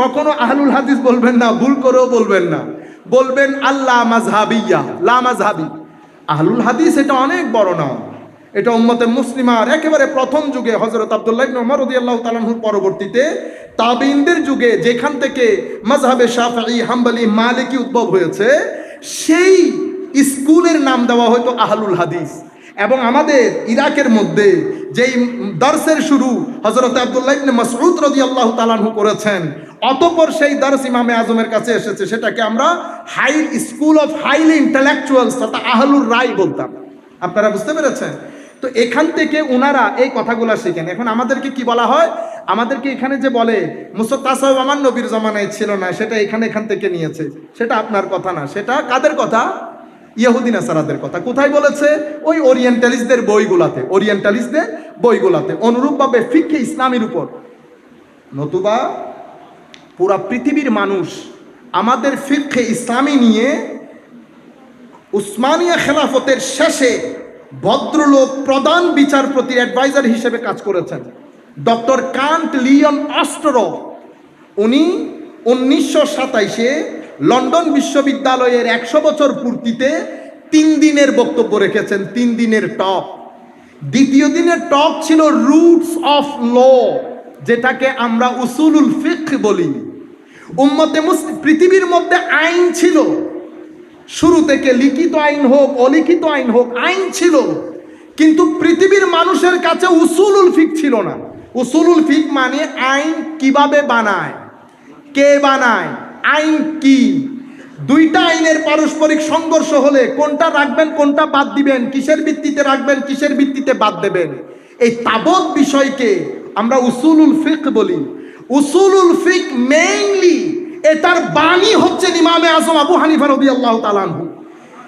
কখনো আহলুল হাদিস বলবেন না, ভুল করেও বলবেন না। বলবেন আল্লাহ মাজহাবিয়া লা মাজহাবি আহলুল হাদিস এটা অনেক বড় নাম। এটা উম্মতে মুসলিমার একেবারে প্রথম যুগে হজরত আব্দুল্লাহ ওমর রাদিয়াল্লাহু তাআলার পরবর্তীতে, তাবিনদের যুগে যেখান থেকে মাজহাবে শাফিঈ, হাম্বালি, মালিকি উদ্ভব হয়েছে, সেই স্কুলের নাম দেওয়া হয়তো আহলুল হাদিস। এবং আমাদের ইরাকের মধ্যে যেই দর্শের শুরু হজরত আব্দুল্লাহ ইবনে মাসউদ রাদিয়াল্লাহু তাআলাহু করেছেন, অতঃপর সেই দর্শ ইমামে আজমের কাছে এসেছে, সেটাকে আমরা high school of highly intellectuals অর্থাৎ আহলুর রায় বলতাম। আপনারা বুঝতে পেরেছেন? তো এখান থেকে ওনারা এই কথাগুলো শিখেন। এখন আমাদেরকে কি বলা হয়? আমাদেরকে এখানে যে বলে মুসত্তা সাহেব আমার নবীর জমানায় ছিল না, সেটা এখানে এখান থেকে নিয়েছে। সেটা আপনার কথা না। সেটা কাদের কথা? ইহুদিন আসারাদের কথা। কোথায় বলেছে? ওই ওরিয়েন্টালিস্টদের বইগুলাতে। ওরিয়েন্টালিস্টদের বইগুলাতে। অনুরূপভাবে ফিকে ইসলামের উপর। নতুবা পুরা পৃথিবীর মানুষ আমাদের ফিরকে ইসলামী নিয়ে উসমানিয়া খেলাফতের শেষে ভদ্রলোক প্রধান বিচারপতির অ্যাডভাইজার হিসেবে কাজ করেছেন। ডক্টর কান্ট লিয়ন অস্ট্র। উনি উনিশশো সাতাইশে লন্ডন বিশ্ববিদ্যালয়ের একশো বছর পূর্তিতে তিন দিনের বক্তব্য রেখেছেন, তিন দিনের টক দ্বিতীয় দিনের টক ছিল রুটস অফ ল, যেটাকে আমরা উসুলুল ফিক বলি। উম্মতে মুসলিম, পৃথিবীর মধ্যে আইন ছিল। শুরু থেকে লিখিত আইন হোক, অলিখিত আইন হোক, আইন ছিল। কিন্তু পৃথিবীর মানুষের কাছে উসুলুল ফিক ছিল না। উসুলুল ফিক মানে আইন কীভাবে বানায়, কে বানায়? আইন কি? দুইটা আইনের পারস্পরিক সংঘর্ষ হলে কোনটা রাখবেন, কোনটা বাদ দিবেন, কিসের ভিত্তিতে রাখবেন, কিসের ভিত্তিতে বাদ দেবেন? এই তাবৎ বিষয়কে আমরা উসুলুল ফিক বলি। উসুলুল ফিক মেইনলি এটার বাণী হচ্ছে ইমামে আজম আবু হানিফা রবি আল্লাহ তালানহু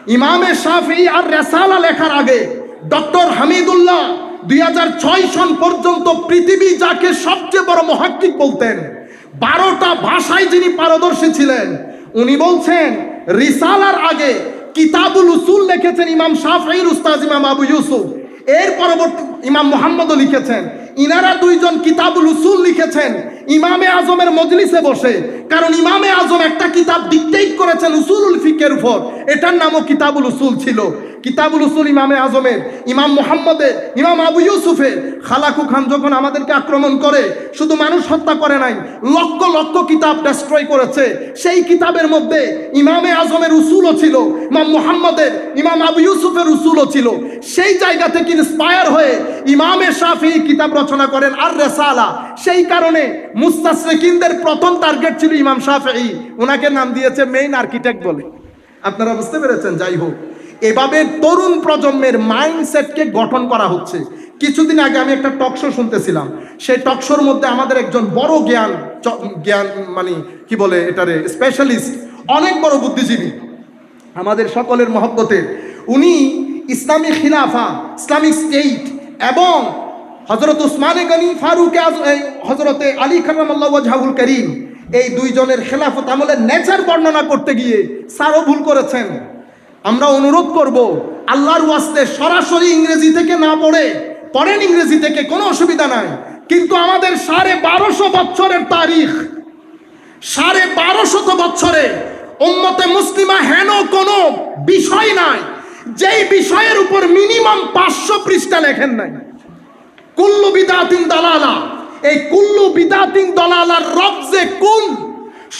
ইমামে শাফি আর রেসালা লেখার আগে ডক্টর হামিদুল্লাহ দুই হাজার ছয় সন পর্যন্ত পৃথিবী যাকে সবচেয়ে বড় মহাক্কিক বলতেন বারোটা ভাষায় যিনি পারদর্শী ছিলেন, উনি বলছেন, রিসালার আগে কিতাবুল উসুল লিখেছেন ইমাম শাফির উস্তাজ ইমাম আবু ইউসুফ। এর পরবর্তী ইমাম মোহাম্মদও লিখেছেন। ইনারা দুইজন কিতাবুল উসুল লিখেছেন, ইমামে আজমের মজলিসে বসে। কারণ ইমামে আজম একটা কিতাব ডিকটেট করেছেন উসুলুল ফিকের উপর। এটার নামও কিতাবুল উসুল ছিল। কিতাবুল উসুল ইমামে আজমের, ইমাম মোহাম্মদের, ইমাম আবু ইউসুফের খালাকু খান যখন আমাদেরকে আক্রমণ করে, শুধু মানুষ হত্যা করে নাই, লক্ষ লক্ষ কিতাব ডেস্ট্রয় করেছে। সেই কিতাবের মধ্যে ইমামে আজমের উসুলও ছিল, ইমাম মোহাম্মদের, ইমাম আবু ইউসুফের উসুলও ছিল। সেই জায়গা থেকে ইন্সপায়ার হয়ে ইমামে শাফি কিতাব রচনা করেন আর রেসালা সেই কারণে মুস্তাসরিকিনদের প্রথম টার্গেট ছিল ইমাম শাফি। ওনাকে নাম দিয়েছে মেইন আর্কিটেক্ট বলে। আপনারা বুঝতে পেরেছেন? যাই হোক। এভাবে তরুণ প্রজন্মের মাইন্ডসেটকে গঠন করা হচ্ছে। কিছুদিন আগে আমি একটা টকশো শুনতেছিলাম। সেই টকশোর মধ্যে আমাদের একজন বড় জ্ঞান জ্ঞান মানে কি বলে এটারে স্পেশালিস্ট অনেক বড় বুদ্ধিজীবী, আমাদের সকলের মহব্বতের উনি ইসলামী খিলাফা, ইসলামিক স্টেট এবং হজরত উসমানে গনি, ফারুক হজরতে আলী ওয়াজহাবুল করিম, এই দুইজনের খেলাফত আমলের নেচার বর্ণনা করতে গিয়ে স্যারও ভুল করেছেন। আমরা অনুরোধ করব, আল্লাহর ওয়াস্তে সরাসরি ইংরেজি থেকে না পড়ে পড়েন ইংরেজি থেকে, কোনো অসুবিধা নাই। কিন্তু আমাদের সাড়ে বারোশো বছরের তারিখ, সাড়ে বারোশত বছরে উম্মতে মুসলিমা হেন কোনো বিষয় নাই। যেই বিষয়ের উপর মিনিমাম পাঁচশো পৃষ্ঠা লেখেন নাই। কুল্লু বিদাতিন দালালা, এই কুল্লু বিদাতিন দালালার রবজে কুল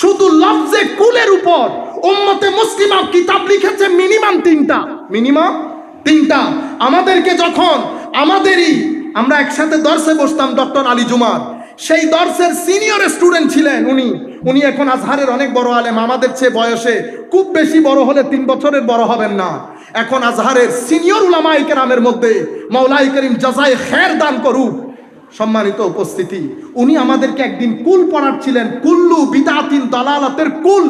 শুধু লফজে কুলের উপর। উম্মতে মুসলিমা কিতাব লিখেছে মিনিমাম তিনটা। মিনিমাম তিনটা। আমাদেরকে যখন, আমাদেরই, আমরা একসাথে দর্শে বসতাম ডক্টর আলী জুমার। সেই দর্শের সিনিয়র স্টুডেন্ট ছিলেন উনি। উনি এখন আজহারের অনেক বড় আলেম। আমাদের চেয়ে বয়সে খুব বেশি বড় হলে তিন বছরের বড় হবেন না। এখন আজহারের সিনিয়র উলামাই কেরামের মধ্যে মৌলাই করিম জাজাই খের দান করুক। সম্মানিত উপস্থিতি। উনি আমাদেরকে একদিন কুল পড়াচ্ছিলেন, কুল্লু বিদাতিন দালালাতের কুল।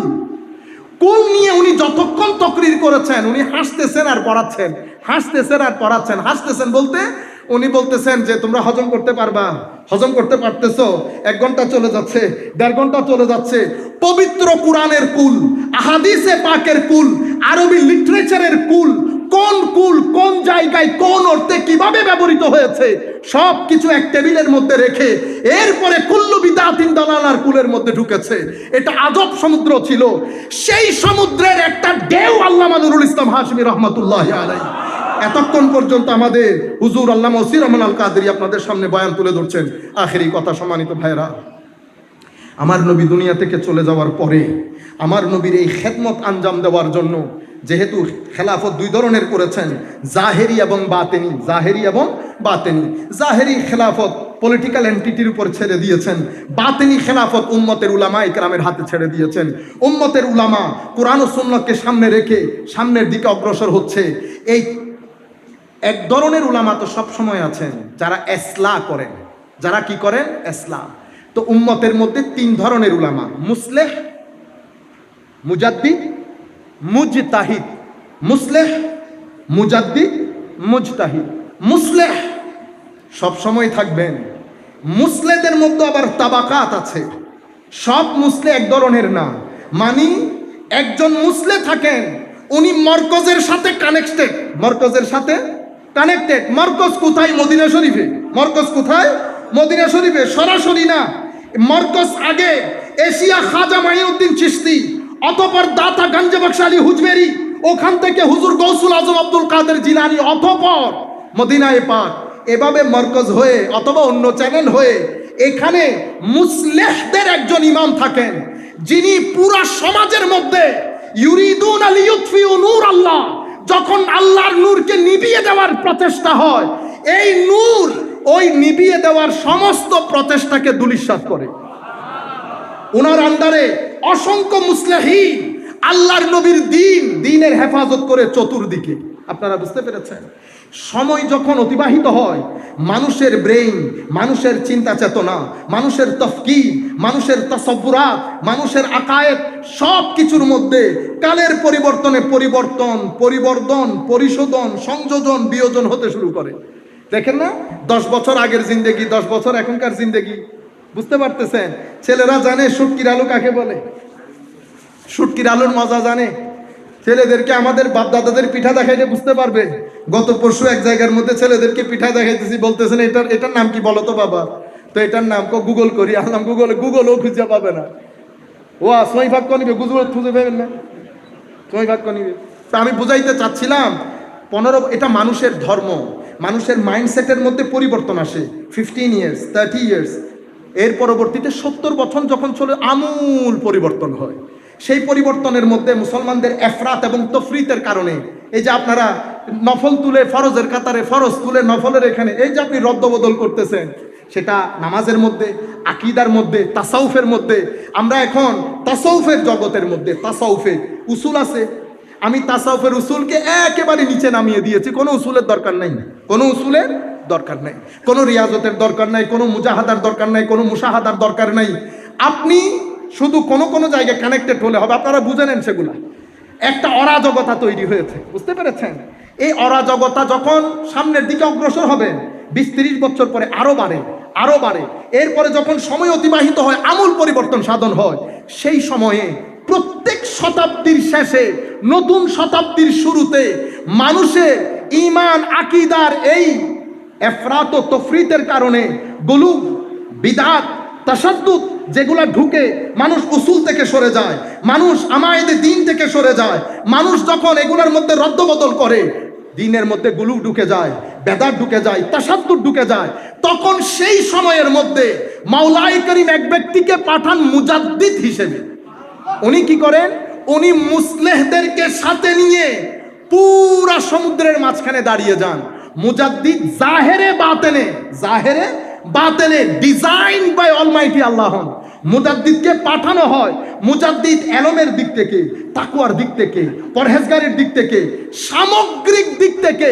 কুল নিয়ে উনি যতক্ষণ তকরির করেছেন, উনি হাসতেছেন আর পড়াচ্ছেন, হাসতেছেন আর পড়াচ্ছেন, হাসতেছেন বলতে উনি বলতেছেন যে, তোমরা হজম করতে পারবা, হজম করতে পারতেছো, এক ঘণ্টা চলে যাচ্ছে, দেড় ঘণ্টা চলে যাচ্ছে। পবিত্র কোরআনের কুল, আহাদিসে পাকের কুল, আরবি লিটারেচারের কুল, কোন কুল কোন জায়গায় কোন অর্থে কীভাবে ব্যবহৃত হয়েছে সব কিছু এক টেবিলের মধ্যে রেখে এরপরে কুল্লু বিদাতিন দালালার কুলের মধ্যে ঢুকেছে। এটা আজব সমুদ্র ছিল। সেই সমুদ্রের একটা ঢেউ আল্লাহ নুরুল ইসলাম হাসমি রহমতুল্লাহ আলাই এতক্ষণ পর্যন্ত আমাদের হুজুর আল্লাহ ওসির রহমান আল কাদেরি আপনাদের সামনে বয়ান তুলে ধরছেন। আখেরি কথা সম্মানিত ভাইরা আমার নবী দুনিয়া থেকে চলে যাওয়ার পরে, আমার নবীর এই খেদমত আঞ্জাম দেওয়ার জন্য যেহেতু খেলাফত দুই ধরনের করেছেন, জাহেরি এবং বাতেনি। জাহেরি এবং বাতেনি। জাহেরি খেলাফত পলিটিক্যাল এন্টিটির উপর ছেড়ে দিয়েছেন। বাতেনি খেলাফত উম্মতের উলামা ইকরামের হাতে ছেড়ে দিয়েছেন। উম্মতের উলামা কোরআন ও সুন্নতকে সামনে রেখে সামনের দিকে অগ্রসর হচ্ছে। এই এক ধরনের উলামা তো সব সময় আছেন, যারা এসলা করেন। যারা কি করেন? এসলা। তো উম্মতের মধ্যে তিন ধরনের উলামা। মুসলেহ, মুজাদ্দিদ মুজতাহিদ, মুসলেহ, মুজাদ্দিদ, মুজতাহিদ। মুসলেহ সব সময় থাকবেন। মুসলেদের মধ্যে আবার তাবাকাত আছে। সব মুসলে এক ধরনের না। মানি একজন মুসলে থাকেন, উনি মরকজের সাথে কানেক্টেড মরকজের সাথে কানেক্টেড মরকজ কোথায়? মদিনা শরীফে। মরকজ কোথায়? মদিনা শরীফে। সরাসরি না। মরকজ আগে এশিয়া খাজা মাইউদ্দিন চিস্তি অতপর দাতা গঞ্জ বক্স আলী হুজবেরি, ওখান থেকে হুজুর গৌসুল আজম আব্দুল কাদের জিলানি অতপর মদিনায় পাক। এভাবে মরকজ হয়ে অথবা অন্য চ্যানেল হয়ে এখানে মুসলেহদের একজন ইমাম থাকেন, যিনি পুরা সমাজের মধ্যে ইউরিদুন আল ইউতফিউ নূর আল্লাহ, যখন আল্লাহর নূরকে নিভিয়ে দেওয়ার প্রচেষ্টা হয়, এই নূর ওই নিভিয়ে দেওয়ার সমস্ত প্রচেষ্টাকে দুলিশ্বাস করে। ওনার আন্ডারে অসংখ্য মুসলিহীন, আল্লাহর নবীর দিন, দিনের হেফাজত করে চতুর্দিকে। আপনারা বুঝতে পেরেছেন? সময় যখন অতিবাহিত হয়, মানুষের ব্রেইন, মানুষের চিন্তা চেতনা, মানুষের তফকি মানুষের তসব্বুরাত, মানুষের আকায়েত সব কিছুর মধ্যে কালের পরিবর্তনে পরিবর্তন পরিবর্তন, পরিশোধন, সংযোজন, বিয়োজন হতে শুরু করে। দেখেন না, দশ বছর আগের জিন্দেগি, দশ বছর এখনকার জিন্দেগি। বুঝতে পারতেছেন? ছেলেরা জানে শুটকির আলু কাকে বলে? শুটকির আলুর মজা জানে। ছেলেদেরকে আমাদের বাপ দাদাদের পিঠা দেখাইলে বুঝতে পারবে। গত পরশু এক জায়গার মধ্যে ছেলেদেরকে পিঠা দেখাইতেছি, বলতেছেন, এটার এটার নাম কি বলো তো বাবা? তো এটার নাম কো গুগল করি। আনলাম গুগল গুগলও খুঁজে পাবে না। ও সময় ভাগ কনিবে গুগল খুঁজে পাবেন না। সময় ভাগ কনিবে তা আমি বুঝাইতে চাচ্ছিলাম, পনেরো এটা মানুষের ধর্ম। মানুষের মাইন্ডসেটের মধ্যে পরিবর্তন আসে। ফিফটিন ইয়ার্স থার্টি ইয়ার্স এর পরবর্তীতে সত্তর বছর যখন চলে, আমূল পরিবর্তন হয়। সেই পরিবর্তনের মধ্যে মুসলমানদের এফরাত এবং তফরিতের কারণে, এই যে আপনারা নফল তুলে ফরজের কাতারে, ফরজ তুলে নফলের এখানে, এই যে আপনি রদ্দবদল করতেছেন, সেটা নামাজের মধ্যে, আকিদার মধ্যে, তাসাউফের মধ্যে, আমরা এখন তাসাউফের জগতের মধ্যে, তাসাউফে উসুল আছে। আমি তাসাউফের উসুলকে একেবারে নিচে নামিয়ে দিয়েছি, কোনো উসুলের দরকার নাই। কোনো উসুলের দরকার নাই। কোনো রিয়াজতের দরকার নাই, কোনো মুজাহাদার দরকার নাই, কোনো মুশাহাদার দরকার নাই। আপনি শুধু কোনো কোনো জায়গায় কানেক্টেড হলে হবে। আপনারা বুঝে নেন সেগুলা। একটা অরাজকতা তৈরি হয়েছে। বুঝতে পেরেছেন? এই অরাজকতা যখন সামনের দিকে অগ্রসর হবেন বিশ তিরিশ বছর পরে আরও বাড়ে আরও বাড়ে। এরপরে যখন সময় অতিবাহিত হয়, আমূল পরিবর্তন সাধন হয়, সেই সময়ে প্রত্যেক শতাব্দীর শেষে, নতুন শতাব্দীর শুরুতে মানুষের ইমান আকিদার এই এফরাত ও তফরিতের কারণে গুলুব বিদাত তাসাদ্দুত যেগুলা ঢুকে মানুষ উসুল থেকে সরে যায়, মানুষ আমায়দে দিন থেকে সরে যায়, মানুষ যখন এগুলোর মধ্যে রদ্দবদল করে, দিনের মধ্যে গুলুক ঢুকে যায় বেদার ঢুকে যায় তাসাদ্দুর ঢুকে যায়, তখন সেই সময়ের মধ্যে মাওলাই করিম এক ব্যক্তিকে পাঠান মুজাদ্দিদ হিসেবে। উনি কি করেন? উনি মুসলেহদেরকে সাথে নিয়ে পুরা সমুদ্রের মাঝখানে দাঁড়িয়ে যান। মুজাদ্দিদ জাহেরে বাতেনে জাহেরে বাতেনে ডিজাইন বাই অলমাইটি আল্লাহ মুজাদ্দিদকে পাঠানো হয় মুজাদ্দিদ এলমের দিক থেকে, তাকুয়ার দিক থেকে, পরহেজগারের দিক থেকে, সামগ্রিক দিক থেকে,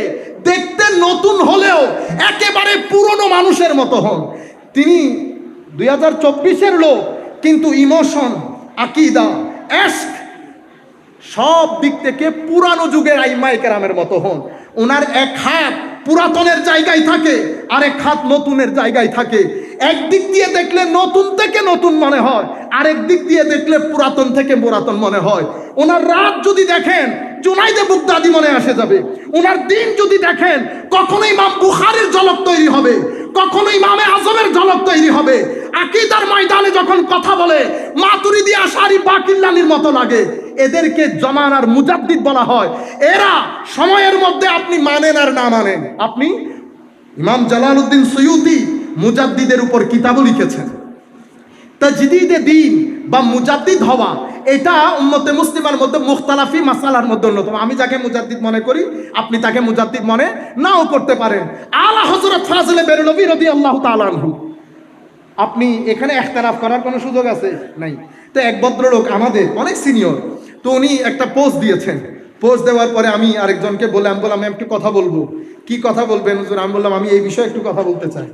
দেখতে নতুন হলেও একেবারে পুরনো মানুষের মতো হন। তিনি দুই হাজার চব্বিশের লোক, কিন্তু ইমোশন, আকিদা এস্ক সব দিক থেকে পুরানো যুগের আইমাই কেরামের মতো হন। ওনার এক হাত পুরাতনের জায়গায় থাকে আর এক হাত নতুনের জায়গায় থাকে। একদিক দিয়ে দেখলে নতুন থেকে নতুন মনে হয়, আরেক দিক দিয়ে দেখলে পুরাতন থেকে পুরাতন মনে হয়। ওনার রাত যদি দেখেন, জুনাইদে বুকদাদি মনে আসে যাবে। ওনার দিন যদি দেখেন, কখনো ইমাম বুখারের জলক তৈরি হবে, কখনো ইমামে আজমের ঝলক তৈরি হবে। আকিদার ময়দানে যখন কথা বলে, মাতুরিদি আশারি বাকিল্লানির মতো লাগে। এদেরকে জমানার মুজাদ্দিদ বলা হয়। এরা সময়ের মধ্যে আপনি মানেন আর না মানেন। আপনি ইমাম জালালউদ্দিন সৈয়দি মুজাদ্দিদের উপর কিতাবও লিখেছেন। তাজদিদে দিন বা মুজাদ্দিদ হওয়া, এটা উম্মতে মুসলিমার মধ্যে মুখতালাফি মাসালার মধ্যে অন্যতম। আমি যাকে মুজাদ্দিদ মনে করি, আপনি তাকে মুজাদ্দিদ মনে নাও করতে পারেন। আলা হজরত ফাজলে বেরলবি রবি আল্লাহ তালানহু আপনি এখানে একতারাফ করার কোনো সুযোগ আছে? নাই। তো এক ভদ্রলোক আমাদের, অনেক সিনিয়র তো উনি একটা পোস্ট দিয়েছেন। পোস্ট দেওয়ার পরে আমি আরেকজনকে বললাম বললাম একটু কথা বলব। কি কথা বলবেন হুজুর? আমি বললাম, আমি এই বিষয়ে একটু কথা বলতে চাই।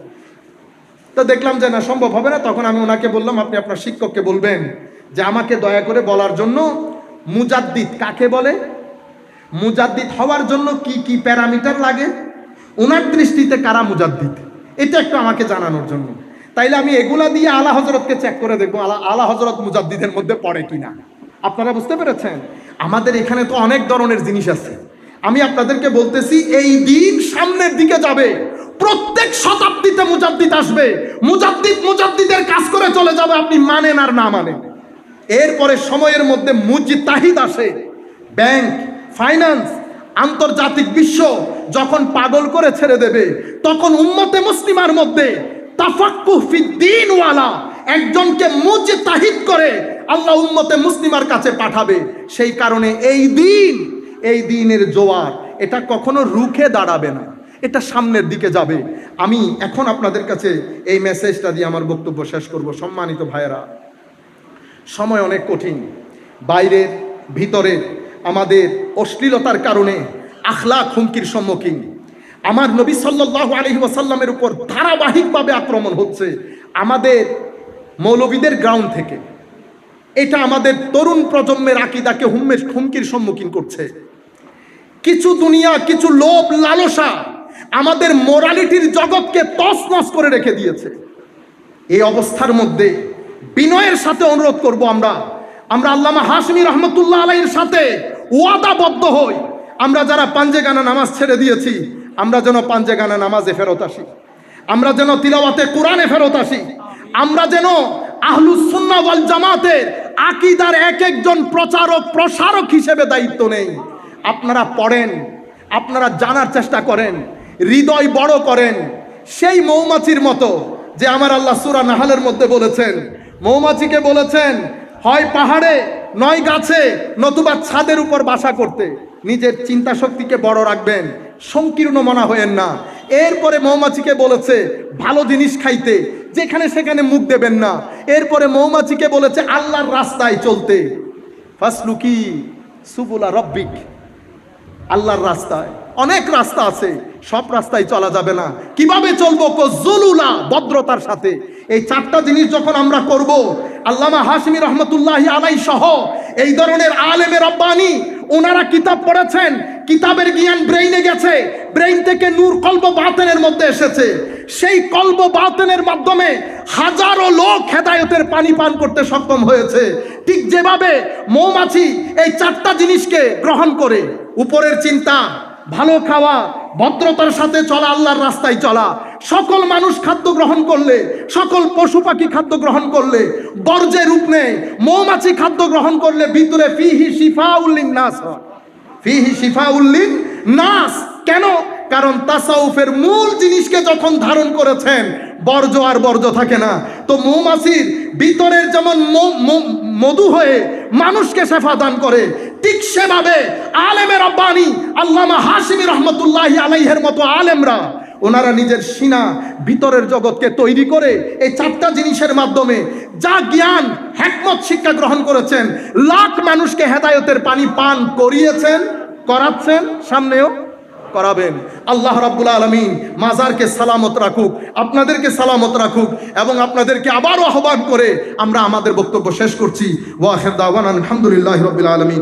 তো দেখলাম যে, না, সম্ভব হবে না। তখন আমি ওনাকে বললাম, আপনি আপনার শিক্ষককে বলবেন যে, আমাকে দয়া করে বলার জন্য মুজাদ্দিদ কাকে বলে? মুজাদ্দিদ হওয়ার জন্য কি কি প্যারামিটার লাগে? ওনার দৃষ্টিতে কারা মুজাদ্দিদ? এটা একটু আমাকে জানানোর জন্য। তাইলে আমি এগুলা দিয়ে আলা হজরতকে চেক করে দেখব, আলা আলা হজরত মুজাদ্দিদের মধ্যে পড়ে কিনা। আপনারা বুঝতে পেরেছেন? আমাদের এখানে তো অনেক ধরনের জিনিস আছে। আমি আপনাদেরকে বলতেছি, এই দিন সামনের দিকে যাবে। প্রত্যেক শতাব্দীতে মুজাদ্দিদ আসবে। মুজাদ্দিদ মুজাদ্দিদের কাজ করে চলে যাবে, আপনি মানেন আর না মানেন। এরপরে সময়ের মধ্যে মুজিতাহিদ আসে। ব্যাংক, ফাইন্যান্স, আন্তর্জাতিক বিশ্ব যখন পাগল করে ছেড়ে দেবে, তখন উম্মতে মুসলিমার মধ্যে তাফাক্কুহ ফিদ্দিন একজনকে মুজিতাহিদ করে আল্লাহ উম্মতে মুসলিমার কাছে পাঠাবে। সেই কারণে এই দিন, এই দিনের জোয়ার, এটা কখনো রুখে দাঁড়াবে না। এটা সামনের দিকে যাবে। আমি এখন আপনাদের কাছে এই মেসেজটা দিয়ে আমার বক্তব্য শেষ করব। সম্মানিত ভাইয়েরা, সময় অনেক কঠিন। বাইরের, ভিতরের, আমাদের অশ্লীলতার কারণে আখলা হুমকির সম্মুখীন। আমার নবী সাল্লাল্লাহু আলহি ওয়াসাল্লামের উপর ধারাবাহিকভাবে আক্রমণ হচ্ছে। আমাদের মৌলবীদের গ্রাউন্ড থেকে। এটা আমাদের তরুণ প্রজন্মের আকিদাকে হুম্মের হুমকির সম্মুখীন করছে। কিছু দুনিয়া, কিছু লোভ, লালসা আমাদের মোরালিটির জগৎকে তছনছ করে রেখে দিয়েছে। এই অবস্থার মধ্যে বিনয়ের সাথে অনুরোধ করব আমরা। আমরা আল্লামা হাসমি রহমতুল্লাহ আলাইয়ের সাথে ওয়াদাবদ্ধ হই। আমরা যারা পাঞ্জে গানা নামাজ ছেড়ে দিয়েছি, আমরা যেন পাঞ্জে গানা নামাজে ফেরত আসি। আমরা যেন তিলাওয়াতে কোরআনে ফেরত আসি। আমরা যেন আহলুসুন্না ওয়াল জামাতের আকিদার এক একজন প্রচারক, প্রসারক হিসেবে দায়িত্ব নেই। আপনারা পড়েন, আপনারা জানার চেষ্টা করেন, হৃদয় বড় করেন। সেই মৌমাছির মতো যে আমার আল্লাহ সুরা নাহালের মধ্যে বলেছেন, মৌমাছিকে বলেছেন, হয় পাহাড়ে, নয় গাছে, নতুবা ছাদের উপর বাসা করতে। নিজের চিন্তা শক্তিকে বড় রাখবেন, সংকীর্ণ মনা হয়েন না। এরপরে মৌমাছিকে বলেছে, ভালো জিনিস খাইতে, যেখানে সেখানে মুখ দেবেন না। এরপরে মৌমাছিকে বলেছে, আল্লাহর রাস্তায় চলতে। ফাসলুকি সুবুলা রব্বিক। আল্লাহর রাস্তায়। অনেক রাস্তা আছে, সব রাস্তায় চলা যাবে না। কীভাবে চলবো জুলুলা ভদ্রতার সাথে? এই চারটা জিনিস যখন আমরা করব, আল্লামা হাসমি রহমতুল্লাহ আলাই সহ এই ধরনের আলেমের রব্বানি ওনারা কিতাব পড়েছেন, কিতাবের জ্ঞান ব্রেইনে গেছে, ব্রেইন থেকে নূর কল্প বাতেনের মধ্যে এসেছে। সেই কল্প বাতেনের মাধ্যমে হাজারো লোক হেদায়তের পানি পান করতে সক্ষম হয়েছে। ঠিক যেভাবে মৌমাছি এই চারটা জিনিসকে গ্রহণ করে, উপরের চিন্তা ভালো খাওয়া, ভদ্রতার সাথে চলা, আল্লাহর রাস্তায় চলা। সকল মানুষ খাদ্য গ্রহণ করলে, সকল পশু পাখি খাদ্য গ্রহণ করলে বর্জ্যে রূপ নেয়। মৌমাছি খাদ্য গ্রহণ করলে ভিতরে ফিহি শিফা উল্লিন নাস হয়। ফিহি শিফা উল্লিন নাস। কেন? কারণ তাসাউফের মূল জিনিসকে যখন ধারণ করেছেন, বর্জ্য আর বর্জ্য থাকে না। তো মৌমাছির ভিতরের যেমন মধু হয়ে মানুষকে শেফা দান করে, ঠিক সেভাবে আলেমের আব্বানি আল্লামা হাসিমি রহমতুল্লাহ আলাইহের মতো আলেমরা, ওনারা নিজের সিনা ভিতরের জগৎকে তৈরি করে এই চারটা জিনিসের মাধ্যমে যা জ্ঞান হ্যাকমত শিক্ষা গ্রহণ করেছেন, লাখ মানুষকে হেদায়তের পানি পান করিয়েছেন, করাচ্ছেন সামনেও। করাবেন। আল্লাহ রাব্বুল আলমিন মাজারকে সালামত রাখুক, আপনাদেরকে সালামত রাখুক এবং আপনাদেরকে আবারও আহ্বান করে আমরা আমাদের বক্তব্য শেষ করছি। ওয়াহের দাওয়ান আলহামদুলিল্লাহ রবিল আলমিন।